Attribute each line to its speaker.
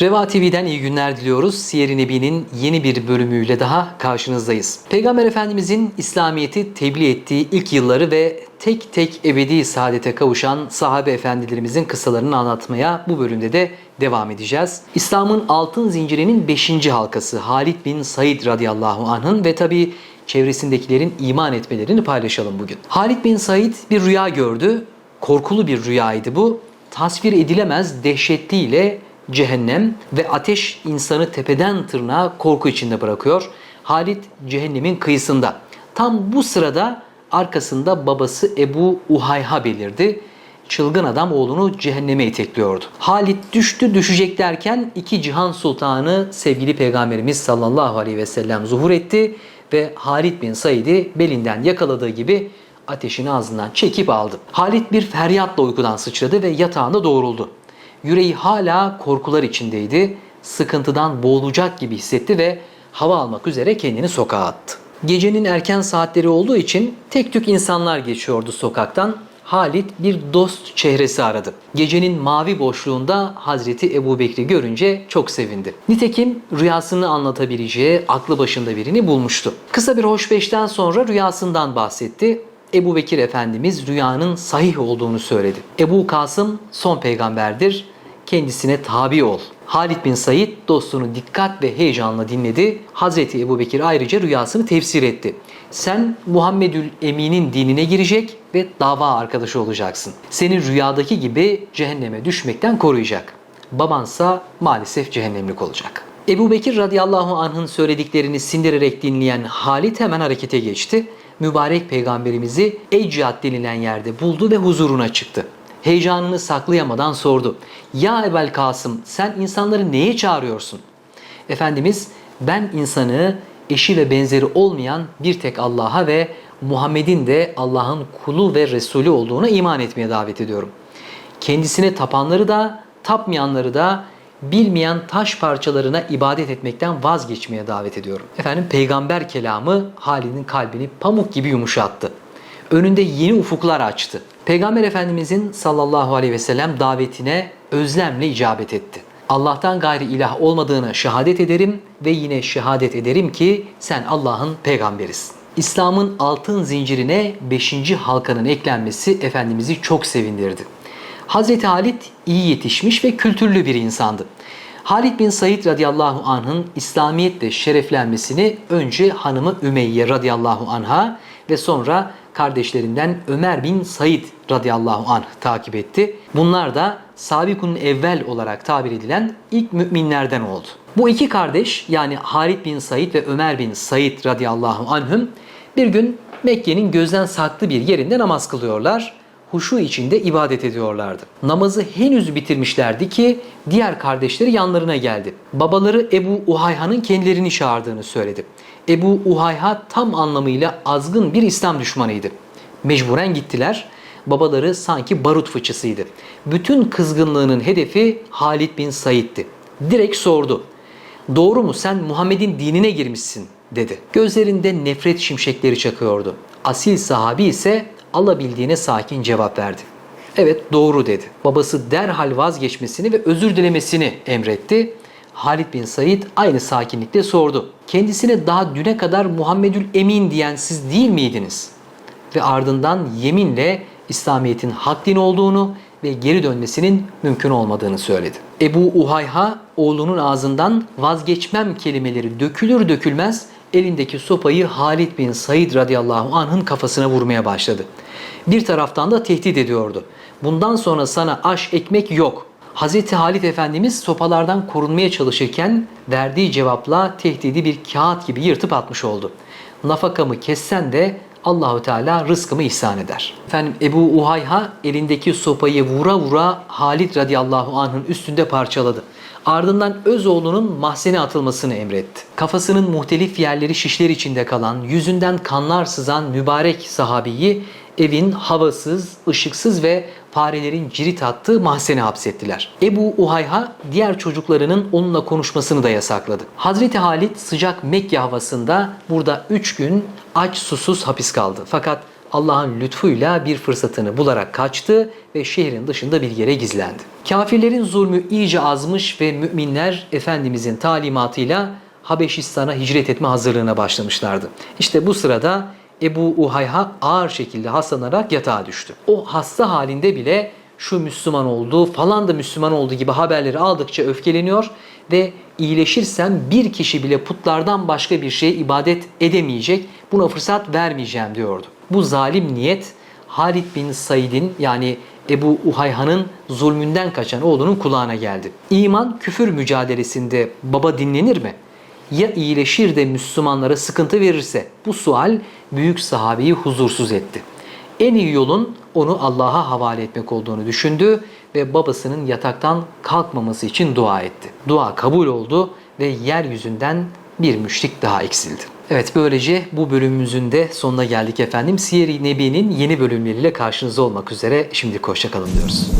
Speaker 1: Reva TV'den iyi günler diliyoruz. Siyer-i Nebi'nin yeni bir bölümüyle daha karşınızdayız. Peygamber Efendimizin İslamiyet'i tebliğ ettiği ilk yılları ve tek tek ebedi saadete kavuşan sahabe efendilerimizin kıssalarını anlatmaya bu bölümde de devam edeceğiz. İslam'ın altın zincirinin 5. halkası Halid bin Said radıyallahu anh'ın ve tabi çevresindekilerin iman etmelerini paylaşalım bugün. Halid bin Said bir rüya gördü. Korkulu bir rüyaydı bu. Tasvir edilemez dehşetliyle cehennem ve ateş insanı tepeden tırnağa korku içinde bırakıyor. Halit cehennemin kıyısında. Tam bu sırada arkasında babası Ebu Uhayha belirdi. Çılgın adam oğlunu cehenneme itekliyordu. Halit düştü düşecek derken iki cihan sultanı sevgili peygamberimiz sallallahu aleyhi ve sellem zuhur etti ve Halit bin Said'i belinden yakaladığı gibi ateşin ağzından çekip aldı. Halit bir feryatla uykudan sıçradı ve yatağında doğruldu. Yüreği hala korkular içindeydi. Sıkıntıdan boğulacak gibi hissetti ve hava almak üzere kendini sokağa attı. Gecenin erken saatleri olduğu için tek tük insanlar geçiyordu sokaktan. Halit bir dost çehresi aradı. Gecenin mavi boşluğunda Hazreti Ebu Bekir'i görünce çok sevindi. Nitekim rüyasını anlatabileceği aklı başında birini bulmuştu. Kısa bir hoşbeşten sonra rüyasından bahsetti. Ebu Bekir Efendimiz rüyanın sahih olduğunu söyledi. Ebu Kasım son peygamberdir. Kendisine tabi ol. Halid bin Said dostunu dikkat ve heyecanla dinledi. Hazreti Ebu Bekir ayrıca rüyasını tefsir etti. Sen Muhammedül Emin'in dinine girecek ve dava arkadaşı olacaksın. Seni rüyadaki gibi cehenneme düşmekten koruyacak. Babansa maalesef cehennemlik olacak. Ebu Bekir radıyallahu anh'ın söylediklerini sindirerek dinleyen Halit hemen harekete geçti. Mübarek peygamberimizi Eccad denilen yerde buldu ve huzuruna çıktı. Heyecanını saklayamadan sordu. Ya Ebel Kasım sen insanları neye çağırıyorsun? Efendimiz ben insanı eşi ve benzeri olmayan bir tek Allah'a ve Muhammed'in de Allah'ın kulu ve Resulü olduğuna iman etmeye davet ediyorum. Kendisine tapanları da tapmayanları da bilmeyen taş parçalarına ibadet etmekten vazgeçmeye davet ediyorum. Efendim peygamber kelamı Halid'in kalbini pamuk gibi yumuşattı. Önünde yeni ufuklar açtı. Peygamber Efendimizin sallallahu aleyhi ve sellem davetine özlemle icabet etti. Allah'tan gayri ilah olmadığını şehadet ederim ve yine şehadet ederim ki sen Allah'ın peygamberisin. İslam'ın altın zincirine 5. halkanın eklenmesi Efendimiz'i çok sevindirdi. Hazreti Halit iyi yetişmiş ve kültürlü bir insandı. Halid bin Said radıyallahu anh'ın İslamiyetle şereflenmesini önce hanımı Ümeyye radıyallahu anha ve sonra kardeşlerinden Ömer bin Said radıyallahu anh takip etti. Bunlar da Sabikun evvel olarak tabir edilen ilk müminlerden oldu. Bu iki kardeş yani Halid bin Said ve Ömer bin Said radıyallahu anhüm bir gün Mekke'nin gözden saklı bir yerinde namaz kılıyorlar huşu içinde ibadet ediyorlardı. Namazı henüz bitirmişlerdi ki diğer kardeşleri yanlarına geldi. Babaları Ebu Uhayha'nın kendilerini çağırdığını söyledi. Ebu Uhayha tam anlamıyla azgın bir İslam düşmanıydı. Mecburen gittiler. Babaları sanki barut fıçısıydı. Bütün kızgınlığının hedefi Halid bin Said'ti. Direkt sordu. Doğru mu sen Muhammed'in dinine girmişsin dedi. Gözlerinde nefret şimşekleri çakıyordu. Asil sahabi ise alabildiğine sakin cevap verdi. Evet doğru dedi. Babası derhal vazgeçmesini ve özür dilemesini emretti. Halid bin Said aynı sakinlikle sordu. Kendisine daha düne kadar Muhammedül Emin diyen siz değil miydiniz? Ve ardından yeminle İslamiyet'in hak din olduğunu ve geri dönmesinin mümkün olmadığını söyledi. Ebu Uhayha oğlunun ağzından vazgeçmem kelimeleri dökülür dökülmez elindeki sopayı Halid bin Said radıyallahu anh'ın kafasına vurmaya başladı. Bir taraftan da tehdit ediyordu. Bundan sonra sana aş ekmek yok. Hz. Halid Efendimiz sopalardan korunmaya çalışırken verdiği cevapla tehdidi bir kağıt gibi yırtıp atmış oldu. Nafakamı kessen de Allahu Teala rızkımı ihsan eder. Efendim Ebu Uhayha elindeki sopayı vura vura Halid radıyallahu anh'ın üstünde parçaladı. Ardından öz oğlunun mahzene atılmasını emretti. Kafasının muhtelif yerleri şişler içinde kalan, yüzünden kanlar sızan mübarek sahabiyi evin havasız, ışıksız ve farelerin cirit attığı mahzene hapsettiler. Ebu Uhayha diğer çocuklarının onunla konuşmasını da yasakladı. Hazreti Halit sıcak Mekke havasında burada 3 gün aç susuz hapis kaldı. Fakat Allah'ın lütfuyla bir fırsatını bularak kaçtı ve şehrin dışında bir yere gizlendi. Kafirlerin zulmü iyice azmış ve müminler Efendimizin talimatıyla Habeşistan'a hicret etme hazırlığına başlamışlardı. İşte bu sırada Ebu Uhayha ağır şekilde hastalanarak yatağa düştü. O hasta halinde bile şu Müslüman oldu, falan da Müslüman oldu gibi haberleri aldıkça öfkeleniyor ve iyileşirsem bir kişi bile putlardan başka bir şeye ibadet edemeyecek, buna fırsat vermeyeceğim diyordu. Bu zalim niyet Halid bin Said'in yani Ebu Uhayha'nın zulmünden kaçan oğlunun kulağına geldi. İman küfür mücadelesinde baba dinlenir mi? Ya iyileşir de Müslümanlara sıkıntı verirse? Bu sual büyük sahabeyi huzursuz etti. En iyi yolun onu Allah'a havale etmek olduğunu düşündü ve babasının yataktan kalkmaması için dua etti. Dua kabul oldu ve yeryüzünden bir müşrik daha eksildi. Evet böylece bu bölümümüzün de sonuna geldik efendim. Siyer-i Nebi'nin yeni bölümleriyle karşınızda olmak üzere. Şimdi hoşçakalın diyoruz.